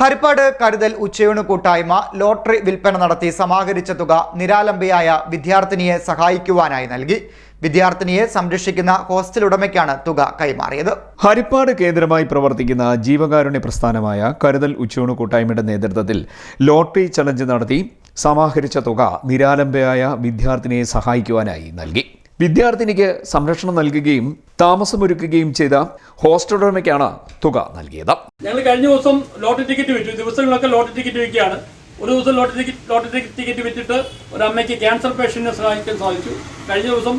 ഹരിപ്പാട് കരുതൽ ഉച്ചയൂണ് കൂട്ടായ്മ ലോട്ടറി വിൽപ്പന നടത്തി സമാഹരിച്ച തുക നിരാലംബയായ വിദ്യാർത്ഥിനിയെ സഹായിക്കുവാനായി നൽകി. വിദ്യാർത്ഥിനിയെ സംരക്ഷിക്കുന്ന ഹോസ്റ്റൽ ഉടമയ്ക്കാണ് തുക കൈമാറിയത്. ഹരിപ്പാട് കേന്ദ്രമായി പ്രവർത്തിക്കുന്ന ജീവകാരുണ്യ പ്രസ്ഥാനമായ കരുതൽ ഉച്ചയൂണ് കൂട്ടായ്മയുടെ നേതൃത്വത്തിൽ ലോട്ടറി ചലഞ്ച് നടത്തി സമാഹരിച്ച തുക നിരാലംബയായ വിദ്യാർത്ഥിനിയെ സഹായിക്കുവാനായി നൽകി. വിദ്യാർത്ഥിനിക്ക് സംരക്ഷണം നൽകുകയും താമസമൊരുക്കുകയും ചെയ്ത ഹോസ്റ്റൽ ഉടമയ്ക്കാണ് തുക നൽകിയത്. ഞങ്ങൾ കഴിഞ്ഞ ദിവസം ലോട്ടറി ടിക്കറ്റ് വിറ്റു. ദിവസങ്ങളൊക്കെ ലോട്ടറി ടിക്കറ്റ് വിൽക്കുകയാണ്. ഒരു ദിവസം ലോട്ടറി ടിക്കറ്റ് ലോട്ടറി ടിക്കറ്റ് വിറ്റിട്ട് ഒരു അമ്മയ്ക്ക് ക്യാൻസർ പേഷ്യന്റിനെ സഹായിക്കാൻ സാധിച്ചു. കഴിഞ്ഞ ദിവസം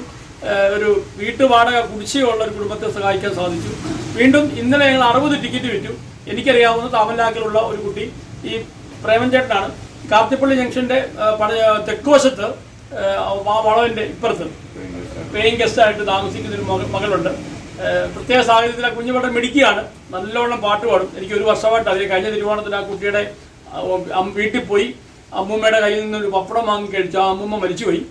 ഒരു വീട്ടുവാടക കുടിശ്ശികയുള്ള ഒരു കുടുംബത്തെ സഹായിക്കാൻ സാധിച്ചു. വീണ്ടും ഇന്നലെ ഞങ്ങൾ അറുപത് ടിക്കറ്റ് വിറ്റു. എനിക്കറിയാവുന്ന താമലാക്കിലുള്ള ഒരു കുട്ടി ഈ പ്രേമൻ ചേട്ടനാണ്. കാർത്തിപ്പള്ളി ജംഗ്ഷന്റെ തെക്കുവശത്ത് വളവിന്റെ ഇപ്പുറത്ത്. പേയിങ് ഗസ്റ്റായിട്ട് താമസിക്കുന്ന മക- മകളുണ്ട്. പ്രത്യേക സാഹചര്യത്തിൽ ആ കുഞ്ഞുപാട്ട് മിടിക്കുകയാണ് നല്ലോണം പാട്ട് പാടും. എനിക്ക് ഒരു വർഷമായിട്ട് അതിൽ കഴിഞ്ഞ തിരുവോണത്തിന് ആ കുട്ടിയുടെ വീട്ടിൽ പോയി അമ്മൂമ്മയുടെ കയ്യിൽ നിന്നൊരു പപ്പടം വാങ്ങി കഴിച്ചു. ആ അമ്മൂമ്മ മരിച്ചുപോയി.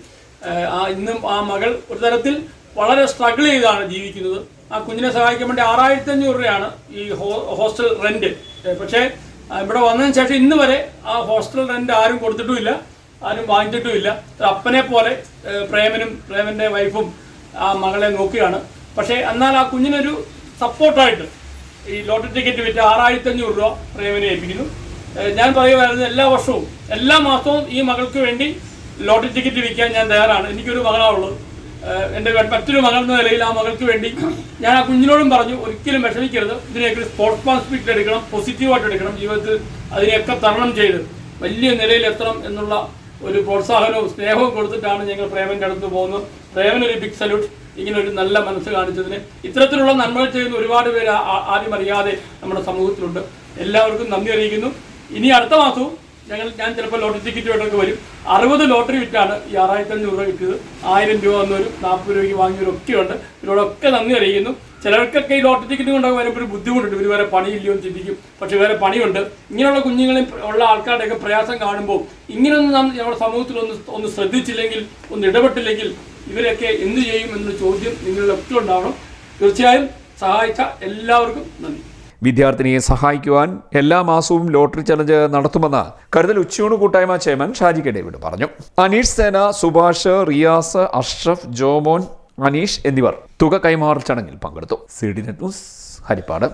ആ ഇന്നും ആ മകൾ ഒരു തരത്തിൽ വളരെ സ്ട്രഗിൾ ചെയ്താണ് ജീവിക്കുന്നത്. ആ കുഞ്ഞിനെ സഹായിക്കാൻ വേണ്ടി ആറായിരത്തി അഞ്ഞൂറ് രൂപയാണ് ഈ ഹോസ്റ്റൽ റെന്റ് പക്ഷേ ഇവിടെ വന്നതിന് ശേഷം ഇന്ന് വരെ ആ ഹോസ്റ്റൽ റെന്റ് ആരും കൊടുത്തിട്ടുമില്ല. ആരും വാങ്ങിച്ചിട്ടുമില്ല. അപ്പനെ പോലെ പ്രേമനും പ്രേമന്റെ വൈഫും ആ മകളെ നോക്കിയാണ് പക്ഷേ എന്നാൽ ആ കുഞ്ഞിനൊരു സപ്പോർട്ടായിട്ട് ഈ ലോട്ടറി ടിക്കറ്റ് വിറ്റ് ആറായിരത്തി അഞ്ഞൂറ് രൂപ പ്രേമനെ ഏൽപ്പിക്കുന്നു. ഞാൻ പറയുമായിരുന്നു എല്ലാ വർഷവും എല്ലാ മാസവും ഈ മകൾക്ക് വേണ്ടി ലോട്ടറി ടിക്കറ്റ് വിൽക്കാൻ ഞാൻ തയ്യാറാണ്. എനിക്കൊരു മകളാണുള്ളത് എന്റെ മറ്റൊരു മകൾ എന്ന നിലയിൽ ആ മകൾക്ക് വേണ്ടി ഞാൻ ആ കുഞ്ഞിനോടും പറഞ്ഞു ഒരിക്കലും വിഷമിക്കരുത്. ഇതിനെയൊക്കെ സ്പോർട്സ് സ്പിരിറ്റ് എടുക്കണം പോസിറ്റീവായിട്ട് എടുക്കണം. ജീവിതത്തിൽ അതിനെയൊക്കെ തരണം ചെയ്ത് വലിയ നിലയിൽ എത്തണം എന്നുള്ള ഒരു പ്രോത്സാഹനവും സ്നേഹവും കൊടുത്തിട്ടാണ് ഞങ്ങൾ പ്രേമന്റെ അടുത്ത് പോകുന്നത്. പ്രേമന് ഒരു ബിഗ് സല്യൂട്ട് ഇങ്ങനെ ഒരു നല്ല മനസ്സ് കാണിച്ചതിന് ഇത്തരത്തിലുള്ള നന്മകൾ ചെയ്യുന്ന ഒരുപാട് പേര് ആ- ആ- അറിയാതെ നമ്മുടെ സമൂഹത്തിലുണ്ട്. എല്ലാവർക്കും നന്ദി അറിയിക്കുന്നു. ഇനി അടുത്ത മാസവും ഞങ്ങൾ ഞാൻ ചിലപ്പോൾ ലോട്ടറി ടിക്കറ്റ് ടിക്കറ്റുമായിട്ടൊക്കെ വരും. അറുപത് ലോട്ടറി വിറ്റാണ് ഈ ആറായിരത്തി അഞ്ഞൂറ് രൂപ കിട്ടിയത്. ആയിരം രൂപ വന്നവരും നാൽപ്പത് രൂപയ്ക്ക് വാങ്ങിയവരും ഒക്കെ ഉണ്ട് ഇവരോടൊക്കെ നന്ദി അറിയിക്കുന്നു. ചിലർക്കൊക്കെ ഈ ലോട്ടറി ടിക്കറ്റ് കൊണ്ടൊക്കെ വരുമ്പോൾ ഒരു ബുദ്ധിമുട്ടുണ്ട്. ഇവർ വേറെ പണിയില്ലയോ എന്ന് ചിന്തിക്കും. പക്ഷെ വേറെ പണിയുണ്ട്. ഇങ്ങനെയുള്ള കുഞ്ഞുങ്ങളെ ഉള്ള ആൾക്കാരുടെയൊക്കെ പ്രയാസം കാണുമ്പോൾ ഇങ്ങനെയൊന്നും നാം നമ്മുടെ സമൂഹത്തിൽ ഒന്ന് ഒന്ന് ശ്രദ്ധിച്ചില്ലെങ്കിൽ ഒന്ന് ഇടപെട്ടില്ലെങ്കിൽ ഇവരൊക്കെ എന്ത് ചെയ്യും എന്ന ചോദ്യം നിങ്ങളിലൊക്കെ ഉണ്ടാവണം. തീർച്ചയായും സഹായിച്ച എല്ലാവർക്കും നന്ദി. വിദ്യാർത്ഥിനിയെ സഹായിക്കുവാൻ എല്ലാ മാസവും ലോട്ടറി ചലഞ്ച് നടത്തുമെന്ന് കരുതൽ ഉച്ചയൂണ് കൂട്ടായ്മ ചെയർമാൻ ഷാജി കെ ഡേവിഡ് പറഞ്ഞു. അനീഷ് സേന സുഭാഷ് റിയാസ് അഷ്റഫ് ജോമോൻ അനീഷ് എന്നിവർ തുക കൈമാറൽ ചടങ്ങിൽ പങ്കെടുത്തു. C D net news Haripad.